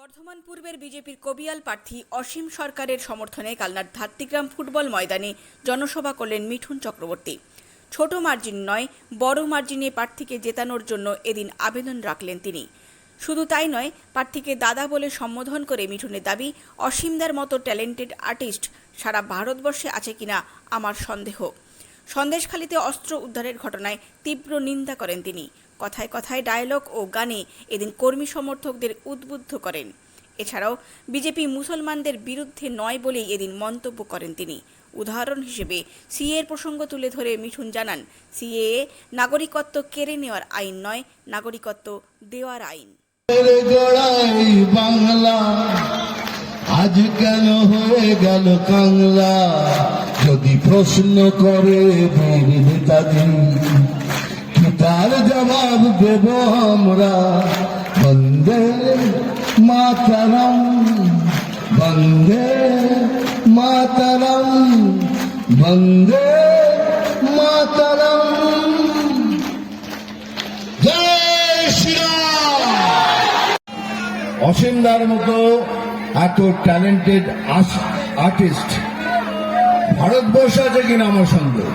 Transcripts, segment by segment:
বর্ধমান পূর্বের বিজেপির কবিয়াল প্রার্থী অসীম সরকারের সমর্থনে কালনার ধাত্তিগ্রাম ফুটবল ময়দানে জনসভা করলেন মিঠুন চক্রবর্তী। ছোট মার্জিন নয়, বড় মার্জিনে প্রার্থীকে জেতানোর জন্য এদিন আবেদন রাখলেন তিনি। শুধু তাই নয়, প্রার্থীকে দাদা বলে সম্বোধন করে মিঠুনের দাবি, অসীমদার মতো ট্যালেন্টেড আর্টিস্ট সারা ভারতবর্ষে আছে কিনা আমার সন্দেহ। সন্দেশখালীতে অস্ত্র উদ্ধারের ঘটনায় তীব্র নিন্দা করেন তিনি। কথায় কথায় ডায়লগ ও গানে এদিন কর্মী সমর্থকদের উদ্বুদ্ধ করেন। এছাড়াও বিজেপি মুসলমানদের বিরুদ্ধে নয় বলেই এদিন মন্তব্য করেন তিনি। উদাহরণ হিসেবে সিএর প্রসঙ্গ তুলে ধরে মিঠুন জানান সিএ নাগরিকত্ব কেড়ে নেওয়ার আইন নয়, নাগরিকত্ব দেওয়ার আইন। বাংলা, আজ কেন হয়ে গেল কাংলা? যদি প্রশ্ন করে বীর নেতাজি জবাব দেব আমরা। বন্দে মাতারাম বন্দে মাতারাম বন্দে মাতারাম। অসীমদার মতো এত ট্যালেন্টেড আর্টিস্ট ভারতবর্ষ আছে কিনা আমার সন্দেহ?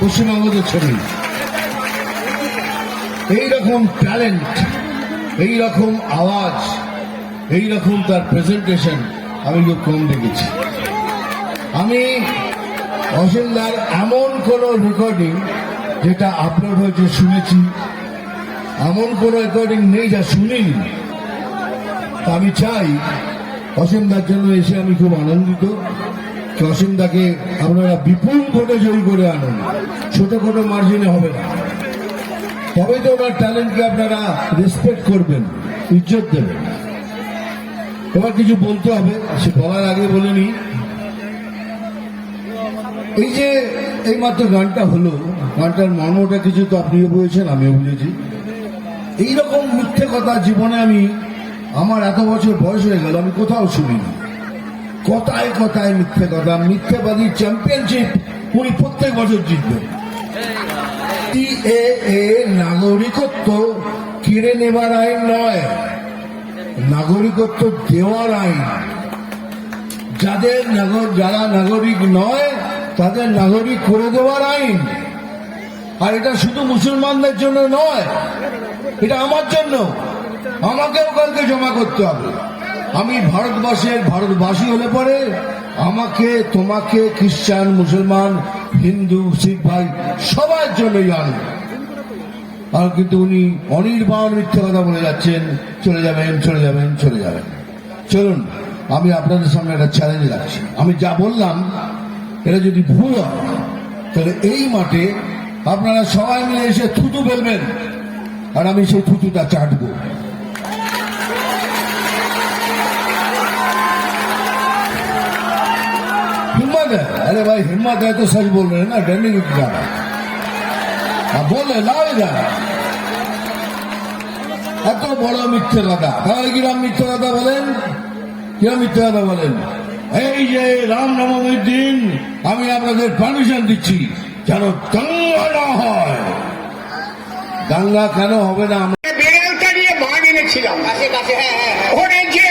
পশ্চিমবঙ্গতে ছবি। এইরকম ট্যালেন্ট এইরকম আওয়াজ, এইরকম তার প্রেজেন্টেশন আমি খুব কম দেখেছি। আমি অসীমদার এমন কোন রেকর্ডিং যেটা আপলোড হয়েছে শুনেছি, এমন কোন রেকর্ডিং নেই যা শুনিনি। আমি চাই অসীমদার জন্য এসে আমি খুব আনন্দিত অসীমদাকে আপনারা বিপুল ভোটে জয়ী করে আনুন। ছোটখাটো মার্জিনে হবে না। তবে তো ওনার ট্যালেন্টকে আপনারা রেসপেক্ট করবেন, ইজ্জত দেবেন। তোমার কিছু বলতে হবে, সে বলার আগে বলে নি এই যে এই মাত্র গানটা হলো, গানটার মর্মটা কিছু তো আপনিও বুঝেছেন, আমিও বুঝেছি। এইরকম মিথ্যে কথা জীবনে আমি, আমার এত বছর বয়স হয়ে গেল, আমি কোথাও শুনিনি। কথায় কথায় মিথ্যে কথা, মিথ্যেবাদী চ্যাম্পিয়নশিপ উনি প্রত্যেক বছর জিতবেন। নাগরিকত্ব কেড়ে নেবার আইন নয়, নাগরিকত্ব দেওয়ার আইন। যাদের যারা নাগরিক নয়, তাদের নাগরিক করে দেওয়ার আইন। আর এটা শুধু মুসলমানদের জন্য নয়, এটা আমার জন্য। আমাকেও কালকে জমা করতে হবে। আমি ভারতবর্ষের ভারতবাসী হলে পরে আমাকে, তোমাকে, খ্রিস্টান, মুসলমান, হিন্দু, শিখ ভাই, সবার জন্যই আনব আর কিন্তু উনি অনির্বাণ মিথ্যে কথা বলে যাচ্ছেন, চলে যাবেন চলে যাবেন চলে যাবেন। চলুন, আমি আপনাদের সামনে একটা চ্যালেঞ্জ রাখছি। আমি যা বললাম, এটা যদি ভুল হয়, তাহলে এই মাঠে আপনারা সবাই মিলে এসে থুতু ফেলবেন। আর আমি সেই থুতুটা চাটবো। हिम्मत है अरे भाई हिम्मत है तो सच बोल रहे हैं ना डरने की क्या बात अब बोले लाओ इधर এত বড় মিথ্যে কথা তাহলে কিরাম মিথ্যে কথা বলেন কিরাম মিথ্যে কথা বলেন এই যে রাম নবমীর দিন আমি আপনাদের পারমিশন দিচ্ছি যেন দাঙ্গা না হয় দাঙ্গা কেন হবে না আমরা বেড়ালটা নিয়ে বাঘ এনেছিলাম ওরে যে